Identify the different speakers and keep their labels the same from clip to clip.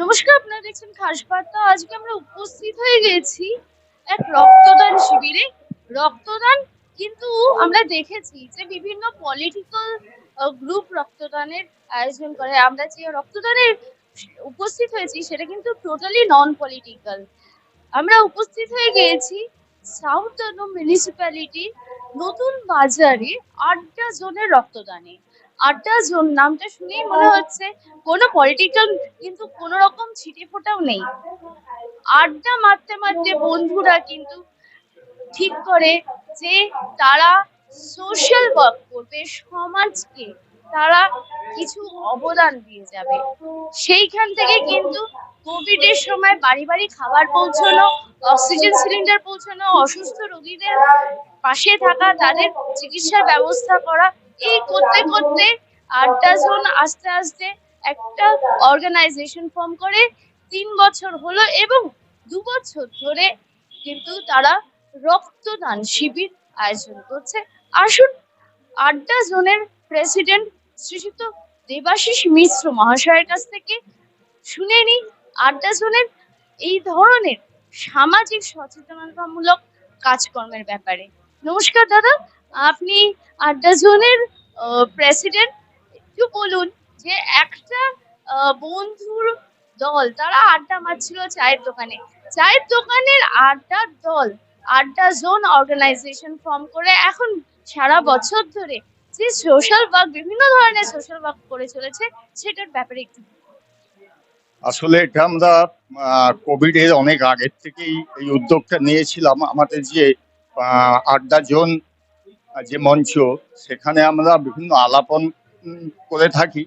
Speaker 1: নমস্কার, আপনারা দেখছেন খাসবার্তা আজকে আমরা উপস্থিত হয়ে গেছি এক রক্তদান শিবিরে। রক্তদান কিন্তু আমরা দেখেছি যে বিভিন্ন পলিটিক্যাল গ্রুপ রক্তদানের আয়োজন করে। আমরা যে রক্তদানের উপস্থিত হয়েছি, সেটা কিন্তু টোটালি নন পলিটিক্যাল আমরা উপস্থিত হয়ে গিয়েছি সাউথ মিউনিসিপ্যালিটি নতুন বাজারে আটটা জোনের রক্তদানে। আড্ডা নামটা শুনেই মনে হচ্ছে কোনো পলিটিক্যাল কিন্তু কোনো রকম ছিটে ফোটাও নেই। আড্ডা মারতে মারতে বন্ধুরা কিন্তু ঠিক করে যে তারা সোশ্যাল ওয়ার্ক করবে সমাজকে। তারা কিছু অবদান দিয়ে যাবে। সেইখান থেকে কিন্তু কোভিড এর সময় বাড়ি বাড়ি খাবার পৌঁছানো, অক্সিজেন সিলিন্ডার পৌঁছানো, অসুস্থ রোগীদের পাশে থাকা, তাদের চিকিৎসার ব্যবস্থা করা, এই করতে করতে আড্ডা জোন আস্তে আস্তে একটা অর্গানাইজেশন ফর্ম করে তিন বছর হলো এবং দু বছর ধরে কিন্তু তারা রক্তদান শিবির আয়োজন করছে। আসুন আড্ডা জোনের প্রেসিডেন্ট শ্রীযুক্ত দেবাশিস মিশ্র মহাশয়ের কাছ থেকে শুনে নিই। আড্ডা জোনের এই ধরনের সামাজিক সচেতনতামূলক কাজকর্মের ব্যাপারে। নমস্কার দাদা, আপনি আড্ডা জোনের প্রেসিডেন্ট একটু বলুন যে একটা বন্ধুর দল, তারা আড্ডা মারছিল চায়ের দোকানে। চায়ের দোকানের আড্ডার দল, আড্ডা জোন অর্গানাইজেশন ফর্ম করে এখন সারা বছর ধরে যে সোশ্যাল ওয়ার্ক বিভিন্ন ধরনের সোশ্যাল ওয়ার্ক করে চলেছে, সেটার ব্যাপারে একটু
Speaker 2: আসলে এটা আমরা কোভিড এর অনেক আগের থেকেই এই উদ্যোগটা নিয়েছিলাম। আমাদের যে আড্ডা জোন যে মঞ্চ, সেখানে আমরা বিভিন্ন আলাপন করে থাকি।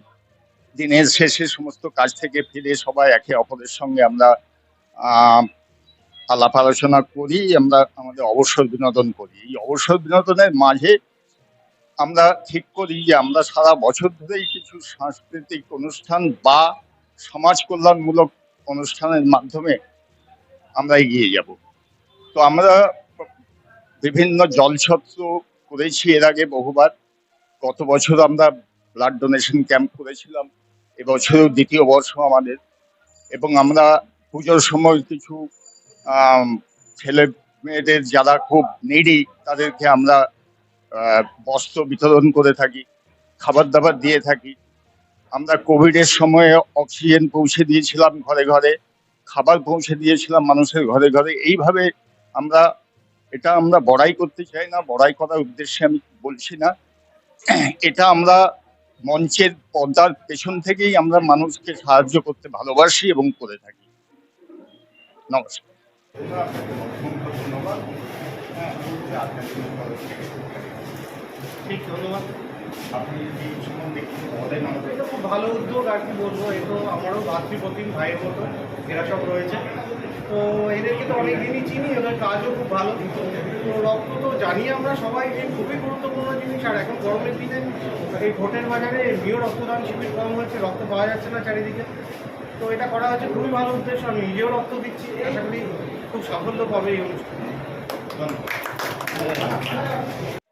Speaker 2: দিনের শেষে সমস্ত কাজ থেকে ফিরে সবাই একে অপরের সঙ্গে আমরা আলাপ আলোচনা করি, আমরা আমাদের অবসর বিনোদন করি। এই অবসর বিনোদনের মাঝে আমরা ঠিক করি যে আমরা সারা বছর ধরেই কিছু সাংস্কৃতিক অনুষ্ঠান বা সমাজ কল্যাণমূলক অনুষ্ঠানের মাধ্যমে আমরা এগিয়ে যাব। তো আমরা বিভিন্ন জলছত্র করেছি এর আগে বহুবার। গত বছর আমরা ব্লাড ডোনেশন ক্যাম্প করেছিলাম। এবছরও দ্বিতীয় বর্ষ আমাদের। এবং আমরা পুজোর সময় কিছু ছেলে মেয়েদের যারা খুব নিডি তাদেরকে আমরা বস্ত্র বিতরণ করে থাকি খাবার দাবার দিয়ে থাকি। আমরা কোভিডের সময়ে অক্সিজেন পৌঁছে দিয়েছিলাম ঘরে ঘরে, খাবার পৌঁছে দিয়েছিলাম মানুষের ঘরে ঘরে। এইভাবে আমরা, এটা আমরা বড়াই করতে চাই না, বড়াই করার উদ্দেশ্যে আমি বলছি না। এটা আমরা মঞ্চের পর্দার পেছন থেকেই আমরা মানুষকে সাহায্য করতে ভালোবাসি এবং করে থাকি। নমস্কার।
Speaker 3: ঠিক, ধন্যবাদ।
Speaker 2: আপনি এই সম্বন্ধে কিছু বলেন আমাদের
Speaker 3: এটা খুব ভালো উদ্যোগ, আর কি বলব, এ তো আমারও ভাতৃপ্রতিম ভাইয়ের মতো, এরা সব রয়েছে। তো এদেরকে তো অনেক দিনই চিনি ওদের কাজও খুব ভালো। তো রক্ত তো জানি আমরা সবাই যে খুবই গুরুত্বপূর্ণ জিনিস, আর এখন গরমের দিনে এই ভোটের বাজারে এমনিও রক্তদান শিবির কম হচ্ছে, রক্ত পাওয়া যাচ্ছে না চারিদিকে। তো এটা করা হচ্ছে খুবই ভালো উদ্দেশ্য, আমি নিজেও রক্ত দিচ্ছি, আশা করি খুব সাফল্য পাবে এই অনুষ্ঠান।
Speaker 2: ধন্যবাদ।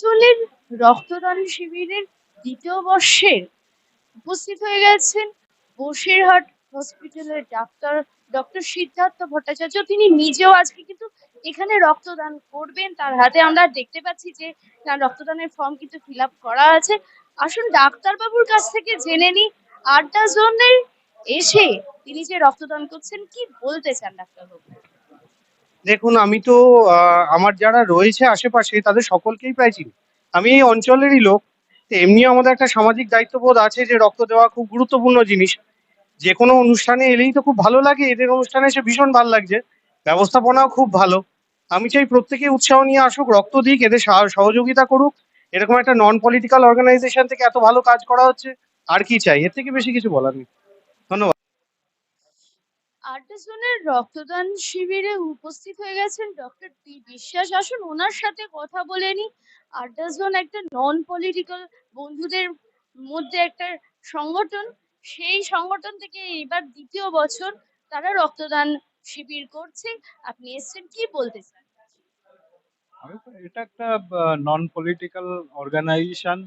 Speaker 1: জোনের রক্তদান শিবিরের দ্বিতীয় বর্ষের উপস্থিত হয়ে গেছেন বসিরহাট হসপিটালের ডাক্তার ডক্টর সিদ্ধার্থ ভট্টাচার্য। তিনি নিজেও আজকে কিন্তু এখানে রক্তদান করবেন। তার হাতে আমরা দেখতে পাচ্ছি যে তার রক্তদানের ফর্ম কিন্তু ফিল করা আছে। আসুন ডাক্তারবাবুর কাছ থেকে জেনে নিই আড্ডা জোনের এসে তিনি যে রক্তদান করছেন, কি বলতে চান ডাক্তারবাবু?
Speaker 3: দেখুন, আমি তো আমার যারা রয়েছে আশেপাশে, তাদের সকলকেই প্রায় চিনি। আমি এই অঞ্চলেরই লোক। তো এমনি আমাদের একটা সামাজিক দায়িত্ববোধ আছে যে রক্ত দেওয়া খুব গুরুত্বপূর্ণ জিনিস। যে কোনো অনুষ্ঠানে এলেই তো খুব ভালো লাগে। এদের অনুষ্ঠানে এসে ভীষণ ভালো লাগছে। ব্যবস্থাপনাও খুব ভালো। আমি চাই প্রত্যেকে উৎসাহ নিয়ে আসুক, রক্ত দিক, এদের সহযোগিতা করুক। এরকম একটা নন পলিটিক্যাল অর্গানাইজেশন থেকে এত ভালো কাজ করা হচ্ছে। আর কি চাই? এর থেকে বেশি কিছু বলার নেই। ধন্যবাদ।
Speaker 1: আড্ডা জোনের রক্তদান শিবিরে উপস্থিত হয়ে গেছেন ডক্টর পি বিশ্বাস। আসুন ওনার সাথে কথা বলে নি আড্ডা জোন একটা নন পলিটিক্যাল বন্ধুদের মধ্যে একটা সংগঠন। সেই সংগঠন থেকে এবার দ্বিতীয় বছর তারা রক্তদান শিবির করছে। আপনি এসছেন, কি বলতে চান?
Speaker 4: এটা একটা নন পলিটিক্যাল অর্গানাইজেশন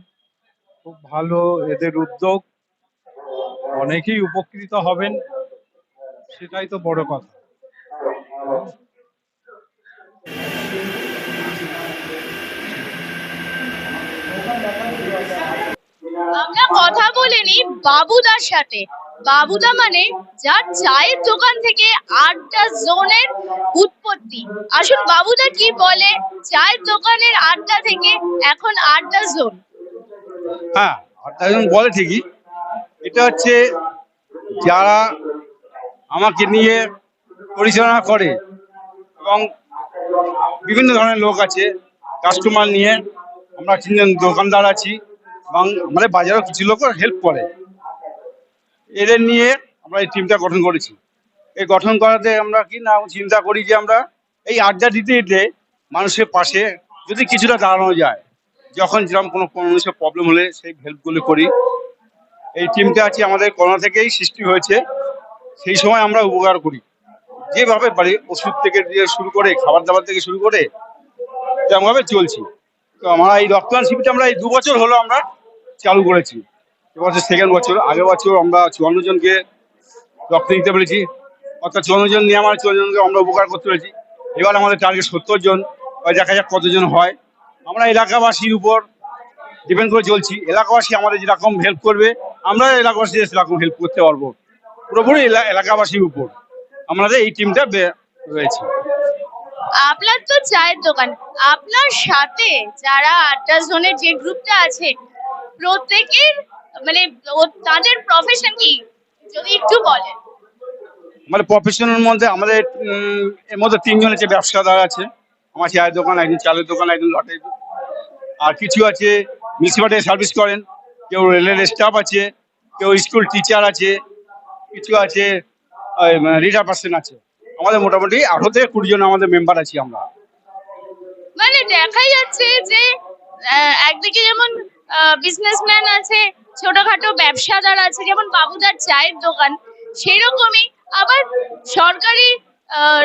Speaker 4: খুব ভালো এদের উদ্যোগ। অনেকেই উপকৃত হবেন। সেটাই তো বড় কথা।
Speaker 1: আমরা কথা বলে নি বাবুদার সাথে। বাবুদা মানে যার চায়ের দোকান থেকে আড্ডা জোনের উৎপত্তি। আসুন বাবুদা কি বলে? চায়ের দোকানের আড্ডা থেকে এখন আড্ডা জোন।
Speaker 5: হ্যাঁ আড্ডা জোন বলে ঠিকই। এটা হচ্ছে যারা আমাকে নিয়ে পরিচালনা করে এবং বিভিন্ন ধরনের লোক আছে কাস্টমার নিয়ে আমরা তিনজন দোকানদার আছি এবং আমাদের বাজারেও কিছু লোক হেল্প করে। এদের নিয়ে আমরা এই টিমটা গঠন করেছি। এই গঠন করাতে আমরা কি না চিন্তা করি যে আমরা এই আড্ডা দিতে দিতে মানুষের পাশে যদি কিছুটা দাঁড়ানো যায়, যখন যেরকম কোনো মানুষের প্রবলেম হলে সেই হেল্পগুলো করি। এই টিমটা আছে আমাদের করোনা থেকেই সৃষ্টি হয়েছে। সেই সময় আমরা উপকার করি। যেভাবে পারি ওষুধ থেকে দিয়ে শুরু করে খাবার দাবার থেকে শুরু করে, তেমনভাবে চলছি। তো আমরা এই রক্তদান শিবিরটা আমরা এই দু বছর হলো আমরা চালু করেছি। এবছর সেকেন্ড বছর, আগের বছর আমরা চুয়ান্ন জনকে রক্ত দিতে পেরেছি। অর্থাৎ চুয়ান্ন জন নিয়ে আমরা চুয়ান্ন জনকে আমরা উপকার করতে পেরেছি। এবার আমাদের টার্গেট সত্তর জন দেখা যাক কতজন হয়। আমরা এলাকাবাসীর উপর ডিপেন্ড করে চলছি। এলাকাবাসী আমাদের যেরকম হেল্প করবে, আমরা এলাকাবাসীদের সেরকম হেল্প করতে পারব। পুরোপুরি এলা- এলাকাবাসীর উপর। আমাদের এই টিমটা রয়েছে।
Speaker 1: আপনার তো চায়ের দোকান। আপনার সাথে যারা আড্ডা জনের যে গ্রুপটা আছে প্রত্যেকের মানে তাদের প্রফেশন কি? যদি একটু বলেন।
Speaker 5: মানে প্রফেশনের মধ্যে আমাদের এর মধ্যে তিনজন আছে ব্যবসাদার আছে। আমার চায়ের দোকান একজন চালের দোকান একজন লটের আর কিছু আছে মিউনিসিপালিটি সার্ভিস করেন। কেউ রেলের স্টাফ আছে কেউ স্কুল টিচার আছে। কিছু আছে রিটার পার্সেন আছে। আমাদের মোটামুটি আঠারো থেকে কুড়ি জন আমাদের মেম্বার আছি আমরা।
Speaker 1: মানে দেখাই যাচ্ছে যে একদিকে যেমন বিজনেসম্যান আছে, ছোটখাটো ব্যবসাদার আছে, যেমন বাবুদার চায়ের দোকান, সেরকমই আবার সরকারি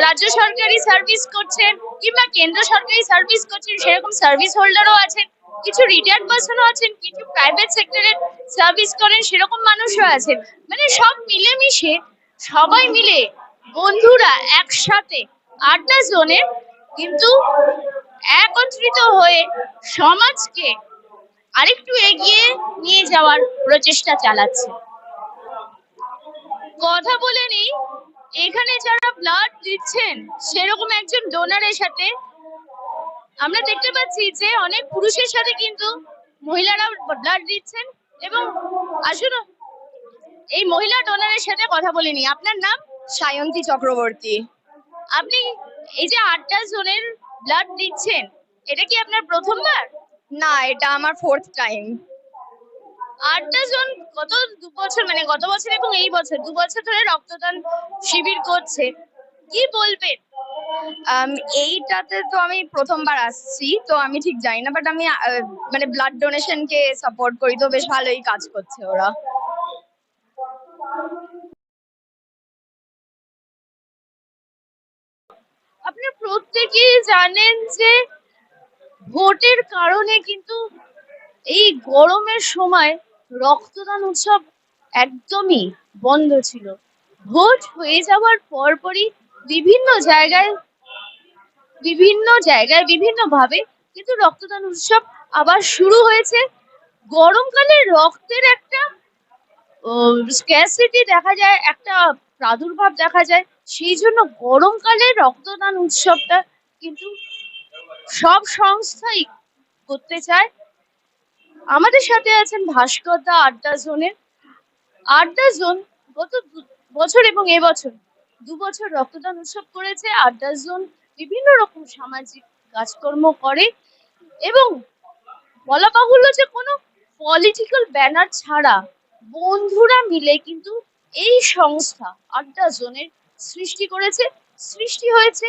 Speaker 1: রাজ্য সরকারি সার্ভিস করছেন কিংবা কেন্দ্র সরকারি সার্ভিস করছেন সেরকম সার্ভিস হোল্ডারও আছেন কিছু রিটায়ার্ড পার্সনও আছেন, কিছু প্রাইভেট সেক্টরের সার্ভিস করেন, সেরকম মানুষও আছেন। মানে সব মিলেমিশে, সবাই মিলে বন্ধুরা একসাথে আড্ডা জোনে কিন্তু একত্রিত হয়ে সমাজকে আরেকটু এগিয়ে নিয়ে যাওয়ার প্রচেষ্টা চালাচ্ছে। কথা বলে নি এখানে যারা ব্লাড দিচ্ছেন, সেরকম একজন ডোনারের সাথে আমরা দেখতে পাচ্ছি যে অনেক পুরুষের সাথে কিন্তু মহিলারা ব্লাড দিচ্ছেন এবং আসুন এই মহিলা ডোনারের সাথে কথা বলিনি আপনার নাম?
Speaker 6: সায়ন্তী চক্রবর্তী।
Speaker 1: আপনি এই যে আটটা জনের ব্লাড দিচ্ছেন এটা কি আপনার প্রথমবার?
Speaker 6: না এটা আমার ফোর্থ টাইম
Speaker 1: আটটা জন গত দু বছর মানে গত বছর এবং এই বছর দু বছর ধরে রক্তদান শিবির করছে। কি বলবেন?
Speaker 6: এইটাতে তো আমি প্রথমবার আসছি, তো আমি ঠিক জানি না বাট আমি মানে ব্লাড ডোনেশনকে সাপোর্ট করি, তো বেশ ভালোই কাজ করছে ওরা।
Speaker 1: আপনারা প্রত্যেকেই জানেন যে ভোটের কারণে কিন্তু এই গরমের সময় রক্তদান উৎসব একদমই বন্ধ ছিল। ভোট হয়ে যাওয়ার পরপরই বিভিন্ন জায়গায় বিভিন্ন জায়গায় বিভিন্ন ভাবে কিন্তু রক্তদান উৎসব আবার শুরু হয়েছে। গরমকালে রক্তের একটা স্ক্যাসিটি দেখা যায়, একটা প্রাদুর্ভাব দেখা যায়। সেই জন্য গরমকালে রক্তদান উৎসবটা কিন্তু সব সংস্থাই করতে চায়। আমাদের সাথে আছেন ভাস্কর দা আড্ডা জোনের। আড্ডা জোন গত বছর এবং এবছর দু বছর রক্তদান উৎসব করেছে আড্ডা জোন বিভিন্ন রকম সামাজিক কাজকর্ম করে এবং বলা বাহুল্য যে কোনো পলিটিক্যাল ব্যানার ছাড়া বন্ধুরা মিলে কিন্তু এই সংস্থা আড্ডা জোনের সৃষ্টি করেছে। সৃষ্টি হয়েছে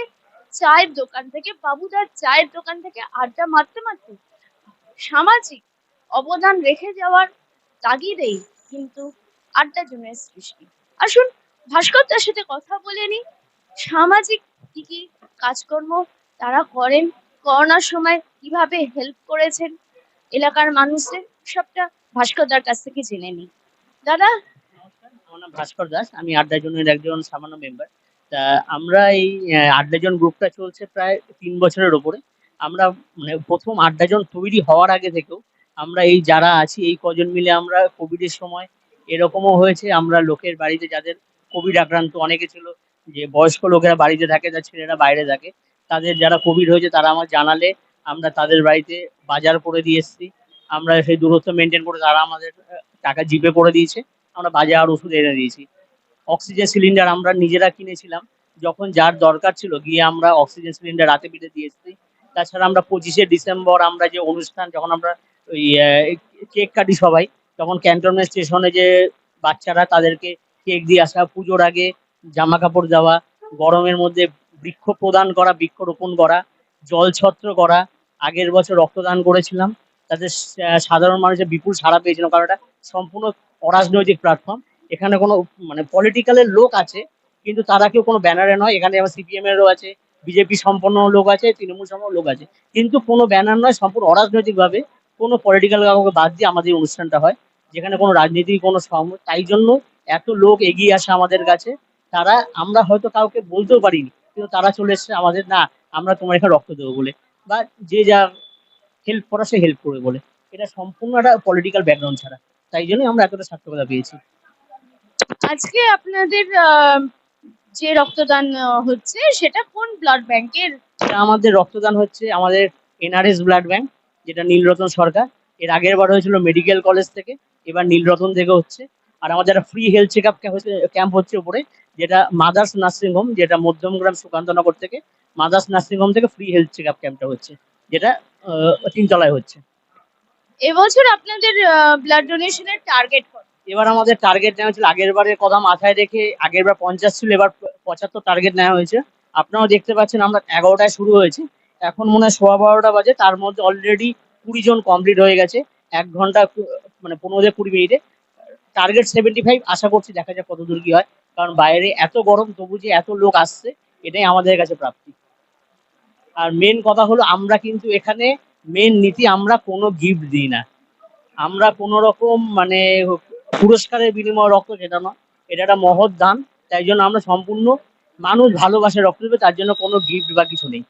Speaker 1: চায়ের দোকান থেকে, বাবুদার চায়ের দোকান থেকে আড্ডা মারতে মারতে। সামাজিক অবদান রেখে যাওয়ার তাগিদেই কিন্তু আড্ডা জোনের সৃষ্টি। আসুন ভাস্কর তার সাথে কথা বলে নি সামাজিক কি কি কাজকর্ম তারা করেন। করোনার সময় কীভাবে হেল্প করেছেন এলাকার মানুষদের, সবটা ভাস্করদার কাছ থেকে জেনে নিই। দাদা?
Speaker 7: ভাস্কর দাস, আমি আড্ডা জনের একজন সামান্য মেম্বার তা আমরা এই আড্ডা জন গ্রুপটা চলছে প্রায় তিন বছরের ওপরে। আমরা মানে প্রথম আড্ডা জন তৈরি হওয়ার আগে থেকেও আমরা এই যারা আছি, এই কজন মিলে আমরা কোভিডের সময় এরকমও হয়েছে। আমরা লোকের বাড়িতে যাদের কোভিড আক্রান্ত অনেকে ছিল, যে বয়স্ক লোকেরা বাড়িতে থাকে তার ছেলেরা বাইরে থাকে, তাদের যারা কোভিড হয়েছে তারা আমার জানালে আমরা তাদের বাড়িতে বাজার করে দিয়ে এসেছি। আমরা সেই দূরত্ব মেনটেন করে তারা আমাদের টাকা জিপে করে দিয়েছে। আমরা বাজার ওষুধ এনে দিয়েছি। অক্সিজেন সিলিন্ডার আমরা নিজেরা কিনেছিলাম। যখন যার দরকার ছিল গিয়ে আমরা অক্সিজেন সিলিন্ডার রাতে পিঠে দিয়ে এসেছি। তাছাড়া আমরা পঁচিশে ডিসেম্বর আমরা যে অনুষ্ঠান, যখন আমরা ওই কেক কাটি সবাই, তখন ক্যান্টনমেন্ট স্টেশনে যে বাচ্চারা তাদেরকে কেক দিয়ে আসা, পুজোর আগে জামা কাপড় দেওয়া, গরমের মধ্যে বৃক্ষ প্রদান করা, বৃক্ষরোপণ করা, জল ছত্র করা, আগের বছর রক্তদান করেছিলাম। তাতে সাধারণ মানুষের বিপুল সাড়া পেয়েছিল কারণ এটা সম্পূর্ণ অরাজনৈতিক প্ল্যাটফর্ম এখানে কোনো মানে পলিটিক্যালের লোক আছে, কিন্তু তারা কেউ কোনো ব্যানারে নয়। এখানে আমার সিপিএম এরও আছে বিজেপি সম্পন্ন লোক আছে, তৃণমূল সম্পন্ন লোক আছে। কিন্তু কোনো ব্যানার নয়, সম্পূর্ণ অরাজনৈতিকভাবে কোনো পলিটিক্যাল কাউকে বাদ দিয়ে আমাদের অনুষ্ঠানটা হয়, যেখানে কোনো রাজনীতির কোনো তাই জন্য এত লোক এগিয়ে আসে আমাদের কাছে তারা আমরা হয়তো কাউকে বলতেও পারিনি কিন্তু তারা চলে এসছে আমাদের না আমরা তোমার এখানে রক্ত দেবো বলে বা যে যা হেল্প করা সে হেল্প করবে বলে। এটা সম্পূর্ণ একটা পলিটিক্যাল ব্যাকগ্রাউন্ড ছাড়া। তাই জন্যই আমরা এতটা সার্থকতা পেয়েছি।
Speaker 1: আজকে আপনাদের যে রক্তদান হচ্ছে সেটা কোন ব্লাড ব্যাংকের
Speaker 7: আমাদের রক্তদান হচ্ছে আমাদের এনআরএস ব্লাড ব্যাংক যেটা নীলরতন সরকার। এর আগের বার হয়েছিল মেডিকেল কলেজ থেকে এবার নীলরতন থেকে হচ্ছে। আর আমাদের free health check up camp হচ্ছে উপরে যেটা মাদার্স নার্সিং হোম যেটা মধ্যমগ্রাম সুকান্তনগর থেকে মাদার্স নার্সিং হোম থেকে ফ্রি হেলথ চেক আপ ক্যাম্পটা হচ্ছে যেটা তিনতলায় হচ্ছে।
Speaker 1: এবছর আপনাদের ব্লাড ডোনেশনের টার্গেট কত?
Speaker 7: এবার আমাদের টার্গেট নেওয়া হয়েছিল আগের বারের কথা মাথায় রেখে আগের বার পঞ্চাশ ছিল এবার পঁচাত্তর টার্গেট নেওয়া হয়েছে। আপনারাও দেখতে পাচ্ছেন আমরা এগারোটায় শুরু হয়েছে। এখন মনে হয় সোয়া বারোটা বাজে তার মধ্যে অলরেডি কুড়ি জন কমপ্লিট হয়ে গেছে এক ঘণ্টা মানে পনেরো থেকে কুড়ি মিনিটে। টার্গেট সেভেন্টি ফাইভ আশা করছি দেখা যাক কতদূর কি হয়। কারণ বাইরে এত গরম, তবু যে এত লোক আসছে, এটাই আমাদের কাছে প্রাপ্তি। আর মেন কথা হলো, আমরা কিন্তু এখানে মেন নীতি, আমরা কোনো গিফট দিই না। আমরা কোনো রকম মানে পুরস্কারের বিনিময়ে রক্ত সেটা নয়, এটা একটা মহৎ দান। তাই জন্য আমরা সম্পূর্ণ মানুষ ভালোবাসে রক্ত দেবে, তার জন্য কোনো গিফট বা কিছু নেই।